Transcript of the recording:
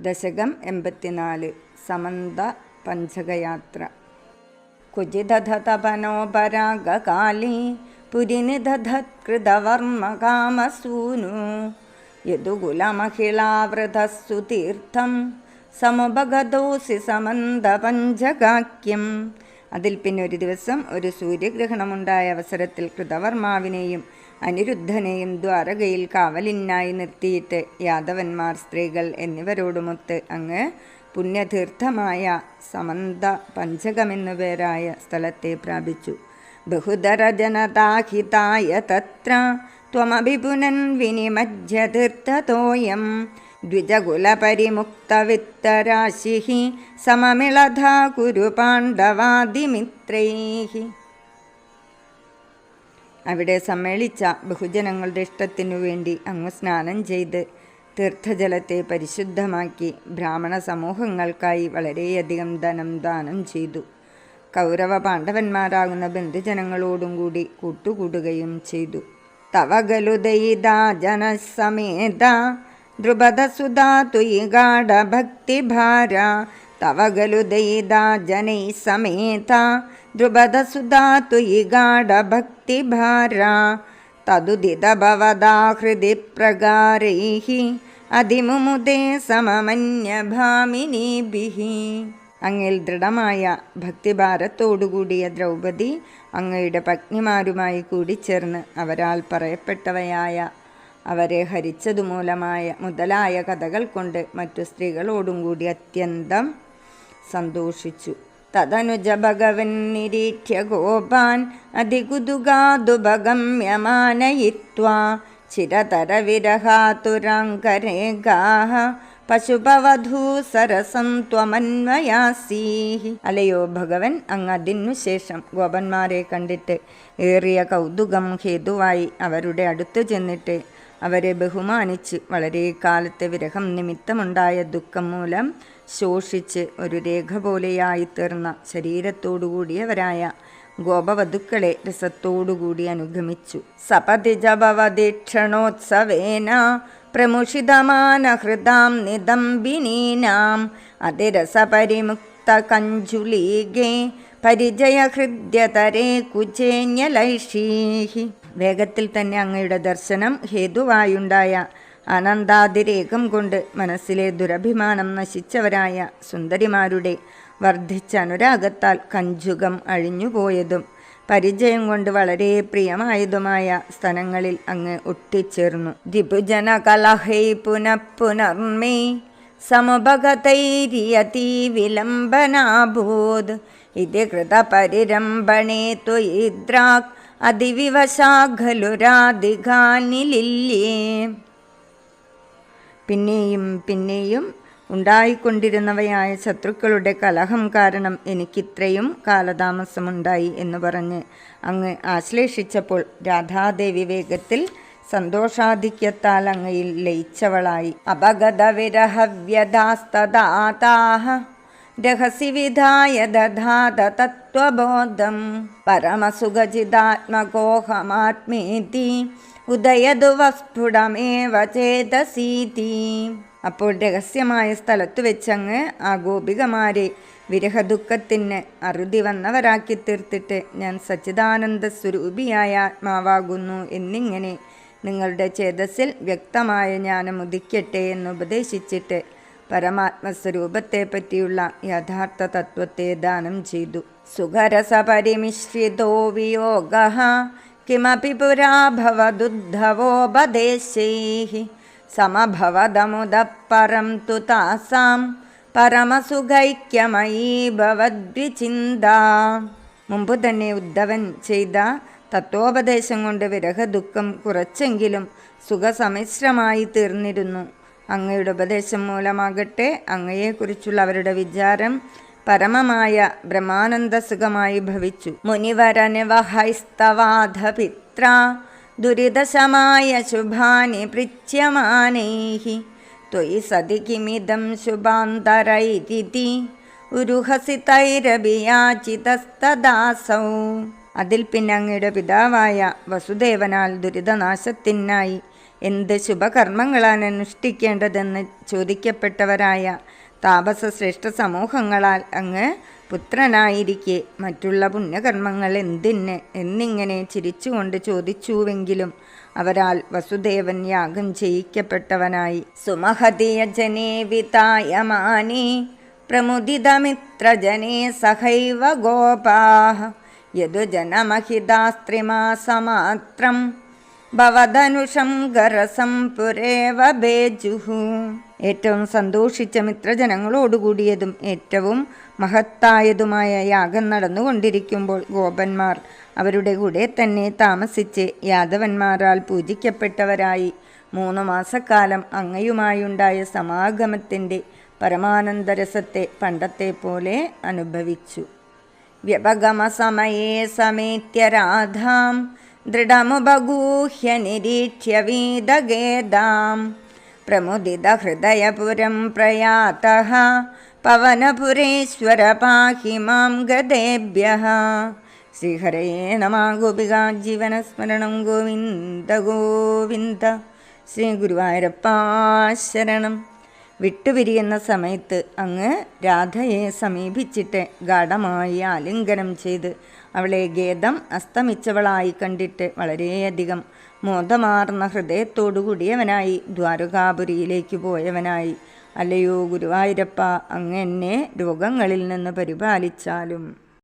ദശകം എൺപത്തിനാല് സമന്ത പഞ്ചകയാത്ര. കുചിതതപനോപരാഗകാലി പുരിനിധത്കൃതവർമ്മകാമസൂനു യദുകുലമഹിളാവൃതസ്സു തീർത്ഥം സമുപഗതോസി സമന്ത പഞ്ചകാക്യം അതിൽ പിന്നെ ഒരു ദിവസം ഒരു സൂര്യഗ്രഹണമുണ്ടായ അവസരത്തിൽ കൃതവർമാവിനെയും അനിരുദ്ധനെയും ദ്വാരകയിൽ കാവലിനായി നിർത്തിയിട്ട് യാദവന്മാർ സ്ത്രീകൾ എന്നിവരോടുമൊത്ത് അങ്ങ് പുണ്യതീർത്ഥമായ സമന്ത പഞ്ചകമെന്നു പേരായ സ്ഥലത്തെ പ്രാപിച്ചു. ബഹുതര ജനതാഹിതായ തത്ര ത്വമഭിപുനൻ വിനിമജ്യതീർത്ഥതോയം ദ്വിജകുലപരിമുക്തവിത്തരാശിഃ സമമിളധാ കുരു പാണ്ഡവാദിമിത്രൈः അവിടെ സമ്മേളിച്ച ബഹുജനങ്ങളുടെ ഇഷ്ടത്തിനു വേണ്ടി അങ്ങ് സ്നാനം ചെയ്ത് തീർത്ഥജലത്തെ പരിശുദ്ധമാക്കി ബ്രാഹ്മണ സമൂഹങ്ങൾക്കായി വളരെയധികം ധനം ദാനം ചെയ്തു. കൗരവ പാണ്ഡവന്മാരാകുന്ന ബന്ധുജനങ്ങളോടും കൂടി കൂട്ടുകൂടുകയും ചെയ്തു. തവകലുദയിതാ ജനസമേത ദ്രുപദസുധാ തുയി ഗാഢഭക്തിഭാര തവകലുദയിതാ ജനൈ സമേത ദ്രുപദസുധാ തുയി गाढभक्तिभारा തതുദിത हृदि प्रगारैः അതിമുമുദേ സമമന്യഭാമിനീഭിः അങ്ങിൽ ദൃഢമായ ഭക്തിഭാരത്തോടുകൂടിയ ദ്രൗപദി അങ്ങയുടെ പത്നിമാരുമായി കൂടിച്ചേർന്ന് അവരാൽ പറയപ്പെട്ടവയായ അവരെ ഹരിച്ചതുമൂലമായ മുതലായ കഥകൾ കൊണ്ട് മറ്റു സ്ത്രീകളോടും കൂടി അത്യന്തം സന്തോഷിച്ചു. തദനുജ ഭഗവൻ നിരീക്ഷ്യ ഗോപാൻ അതികുതുകാതുപഗമ്യമാനയിത്വാ. ചിരതരവിരഹാതുരാങ്കരേഖാഹ പശുപവധൂ സരസം ത്വമന്വയാസീ അലയോ ഭഗവൻ അങ്ങ് അതിനു ശേഷം ഗോപന്മാരെ കണ്ടിട്ട് ഏറിയ കൗതുകം ഹേതുവായി അവരുടെ അടുത്ത് ചെന്നിട്ട് അവരെ ബഹുമാനിച്ച് വളരെ കാലത്തെ വിരഹം നിമിത്തമുണ്ടായ ദുഃഖം മൂലം ശോഷിച്ച് ഒരു രേഖ പോലെയായി തീർന്ന ശരീരത്തോടുകൂടിയവരായ ഗോപവധുക്കളെ രസത്തോടുകൂടി അനുഗമിച്ചു. സപതി ജപവദീക്ഷണോത്സവേന പ്രമുഷിതമാനഹൃതാം നിദംബിനീനാം. അതിരസപരിമുക്ത കഞ്ചുലീഗേ പരിചയഹൃദ്യതരേ കുചേന്യലൈഷീഹി. വേഗത്തിൽ തന്നെ അങ്ങയുടെ ദർശനം ഹേതുവായുണ്ടായ അനന്താതിരേകം കൊണ്ട് മനസ്സിലെ ദുരഭിമാനം നശിച്ചവരായ സുന്ദരിമാരുടെ വർദ്ധിച്ച അനുരാഗത്താൽ കഞ്ചുകം അഴിഞ്ഞുപോയതും പരിചയം കൊണ്ട് വളരെ പ്രിയമായതുമായ സ്ഥലങ്ങളിൽ അങ്ങ് ഒട്ടിച്ചേർന്നു. ദ്വിഭുജന കലഹൈ പുനഃപുനർമേ സമുപഗതൈരിയതി വിലംബനാഭൂത് ഇത് കൃതപരിരംഭണേ ത്വയിദ്രാക് അതിവിവശാ ഖലു രാധികാനിലില്യേ പിന്നെയും പിന്നെയും ഉണ്ടായിക്കൊണ്ടിരുന്നവയായ ശത്രുക്കളുടെ കലഹം കാരണം എനിക്കിത്രയും കാലതാമസമുണ്ടായി എന്ന് പറഞ്ഞ് അങ്ങ് ആശ്ലേഷിച്ചപ്പോൾ രാധാദേവി വേഗത്തിൽ സന്തോഷാധിക്യത്താൽ അങ്ങയിൽ ലയിച്ചവളായി. അപഗത വിരഹവ്യതാസ്തദാതാഹ രഹസി വിധായ തത്വബോധം പരമസുഖചിതാത്മകോഹമാത്മേതി ഉദയതു വസ്ഫുടമേവ ചേതസീതി. അപ്പോൾ രഹസ്യമായ സ്ഥലത്തു വെച്ചങ്ങ് ആ ഗോപികമാരെ വിരഹദുഃഖത്തിന് അറുതി വന്നവരാക്കി തീർത്തിട്ട് ഞാൻ സച്ചിദാനന്ദ സ്വരൂപിയായ ആത്മാവാകുന്നു എന്നിങ്ങനെ നിങ്ങളുടെ ചേതസ്സിൽ വ്യക്തമായ ജ്ഞാനം ഉദിക്കട്ടെ എന്ന് ഉപദേശിച്ചിട്ട് പരമാത്മസ്വരൂപത്തെ പറ്റിയുള്ള യഥാർത്ഥ തത്വത്തെ ദാനം ചെയ്തു. സുഖരസപരിമിശ്രിതോ വിയോഗ കിമപി പുരാഭവദുദ്ധവോപദേശൈ ഭവദുദ്ധവോപദേശൈः സമഭവദമുദഃപരം തു താസാം പരമസുഖൈക്യമയീ ഭവദ്വിചിന്ത മുമ്പ് തന്നെ ഉദ്ധവൻ ചെയ്ത തത്വോപദേശം കൊണ്ട് വിരഹദുഃഖം കുറച്ചെങ്കിലും സുഖസമിശ്രമായി തീർന്നിരുന്നു. അങ്ങയുടെ ഉപദേശം മൂലമാകട്ടെ അങ്ങയെക്കുറിച്ചുള്ള അവരുടെ വിചാരം പരമമായ ബ്രഹ്മാനന്ദസുഖമായി ഭവിച്ചു. മുനിവരനിവഹൈസ്തവാധപിത്ര ദുരിതശമായ ശുഭാനി പൃച്ഛ്യമാനൈഹി ത്വയി സതി കിമിതം ശുഭാന്തരൈതി ഉരുഹസി തൈരഭിയാചിതസ്തദാസൗ അതിൽ പിന്നെ അങ്ങയുടെ പിതാവായ വസുദേവനാൽ ദുരിതനാശത്തിനായി എന്ത് ശുഭകർമ്മങ്ങളാണ് അനുഷ്ഠിക്കേണ്ടതെന്ന് ചോദിക്കപ്പെട്ടവരായ താപസ ശ്രേഷ്ഠ സമൂഹങ്ങളാൽ അങ്ങ് പുത്രനായിരിക്കെ. മറ്റുള്ള പുണ്യകർമ്മങ്ങൾ എന്തിന് എന്നിങ്ങനെ ചിരിച്ചുകൊണ്ട് ചോദിച്ചുവെങ്കിലും അവരാൽ വസുദേവൻ യാഗം ചെയ്യിക്കപ്പെട്ടവനായി. സുമഹതിയ ജനേ വിതായമാനേ പ്രമുദിതമിത്രജനേ സഹൈവ ഗോപാ. യദുജനമഹിതാസ്ത്രിമാസമാത്രം ഭവധനുഷം ഗരസം പുരേവ ബേജുഹു. ഏറ്റവും സന്തോഷിച്ച മിത്രജനങ്ങളോടുകൂടിയതും ഏറ്റവും മഹത്തായതുമായ യാഗം നടന്നുകൊണ്ടിരിക്കുമ്പോൾ ഗോപന്മാർ അവരുടെ കൂടെ തന്നെ താമസിച്ച് യാദവന്മാരാൽ പൂജിക്കപ്പെട്ടവരായി. മൂന്ന് മാസക്കാലം അങ്ങയുമായുണ്ടായ സമാഗമത്തിന്റെ പരമാനന്ദരസത്തെ പണ്ടത്തെ പോലെ അനുഭവിച്ചു. വ്യപഗമസമയേ സമേത്യ രാധാം ദൃഢമുപഗൂഹ്യ നിരീക്ഷ്യ വീതഗേദാം. പ്രമുദിതഹൃദയപുരം പ്രയാത. പവനപുരേശ്വര പാഹി മാം ഗതേഭ്യ ശ്രീഹരേ നമ ഗോപിക ജീവനസ്മരണം ഗോവിന്ദ ഗോവിന്ദ. ശ്രീ ഗുരുവായൂരപ്പാ ശരണം. വിട്ടുപിരിയുന്ന സമയത്ത് അങ്ങ് രാധയെ സമീപിച്ചിട്ട് ഗാഠമായി ആലിംഗനം ചെയ്ത് അവളെ ഗേദം അസ്തമിച്ചവളായി കണ്ടിട്ട് വളരെയധികം മോദമാർന്ന ഹൃദയത്തോടുകൂടിയവനായി ദ്വാരകാപുരിയിലേക്ക് പോയവനായി. അല്ലയോ ഗുരുവായൂരപ്പ അങ്ങ് എന്നെ രോഗങ്ങളിൽ നിന്ന് പരിപാലിച്ചാലും.